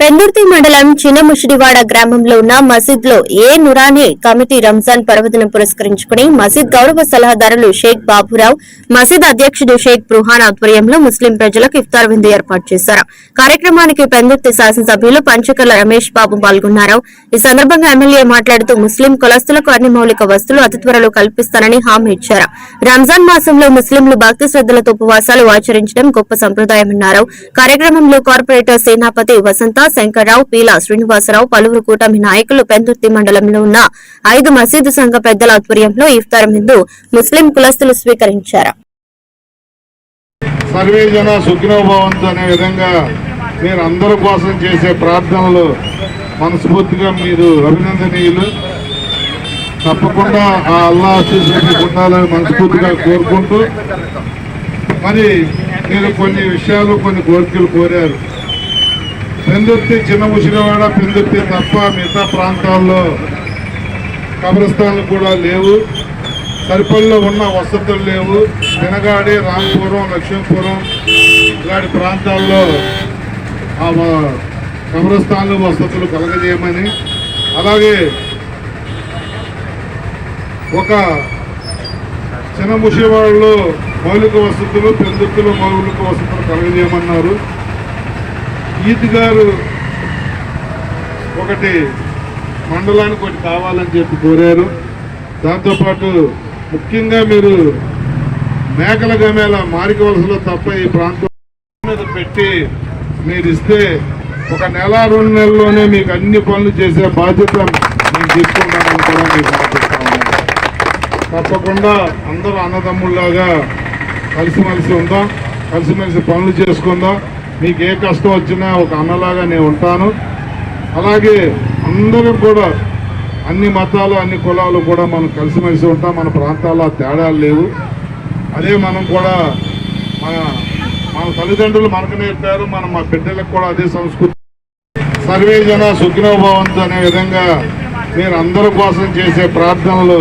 పెందుర్తి మండలం చిన్నముషిడివాడ గ్రామంలో ఉన్న మసీద్లో ఏ నురాని కమిటీ రంజాన్ పర్వదినం పురస్కరించుకుని మసీద్ గౌరవ సలహాదారులు షేక్ బాబురావు మసీద్ అధ్యక్షుడు షేక్ బృహాన్ ఆధ్వర్యంలో ముస్లిం ప్రజలకు ఇఫ్తార్ విందు ఏర్పాటు చేశారు. కార్యక్రమానికి పెందుర్తి శాసనసభ్యులు పంచకర్ల రమేష్ బాబు పాల్గొన్నారు. ఈ సందర్భంగా ఎమ్మెల్యే మాట్లాడుతూ ముస్లిం కులస్తులకు అన్ని మౌలిక వస్తువులు అతి త్వరలో కల్పిస్తానని హామీ ఇచ్చారు. రంజాన్ మాసంలో ముస్లింలు భక్తి శ్రద్దలతో ఉపవాసాలు ఆచరించడం గొప్ప సంప్రదాయమన్నారు. కార్యక్రమంలో కార్పొరేటర్ సేనాపతి వసంత శంకర్రావు పీలా శ్రీనివాసరావు పలువురు కూటమి నాయకులు పెందుర్తి మండలంలో ఉన్న ఐదు మసీదు సంఘ పెద్దల ఆధ్వర్యంలో ఇఫ్తార్ విందు ముస్లిం కులస్తులు స్వీకరించారు. సర్వే జన సుఖినోభవంతు అనే విధంగా మీరు అందరి కోసం చేసే ప్రార్థనలు మనస్ఫూర్తిగా మీరు అభినందనీయులు. తప్పకుండా ఆ అల్లా ఆశీస్సులు ఉండాలని మనస్ఫూర్తిగా కోరుకుంటూ మరి మీరు కొన్ని విషయాలు కొన్ని కోరికలు కోరారు. పెందుర్తి చిన్న ముసిరివాడ పెందుర్తి తప్ప మిగతా ప్రాంతాల్లో కబ్రస్థాన్లు కూడా లేవు. సరిపల్లిలో ఉన్న వసతులు లేవు. తినగాడి రాంపురం లక్ష్మీపురం ఇలాంటి ప్రాంతాల్లో ఆ వ- కబ్రస్థాన్లు వసతులు కలగజేయమని. అలాగే ఒక చిన్న ముషివాడలో మౌలిక వసతులు పెందుతులు మౌలిక వసతులు కలగజేయమన్నారు. ఈద్ గారు ఒకటి మండలానికి ఒకటి కావాలని చెప్పి కోరారు. దాంతోపాటు ముఖ్యంగా మీరు మేకల గమేల మారిక వలసలో తప్ప ఈ ప్రాంతం మీద పెట్టి మీరు ఇస్తే ఒక నెల రెండు నెలల్లోనే మీకు అన్ని పనులు చేసే బాధ్యత నేను తీసుకుంటానని కూడా మీకు ఆశిస్తా తప్పకుండా అందరూ అన్నదమ్ముల్లాగా కలిసిమెలిసి ఉందాం కలిసిమెలిసి పనులు చేసుకుందాం. మీకు ఏ కష్టం వచ్చినా ఒక అన్నలాగా నేను ఉంటాను. అలాగే అందరం కూడా అన్ని మతాలు అన్ని కులాలు కూడా మనం కలిసిమెలిసి ఉంటాం. మన ప్రాంతాల్లో తేడాలు లేవు. అదే మనం కూడా మన మన తల్లిదండ్రులు మనకు నేర్పారు. మనం మా బిడ్డలకు కూడా అదే సంస్కృతి. సర్వే జన అనే విధంగా మీరు అందరి కోసం చేసే ప్రార్థనలు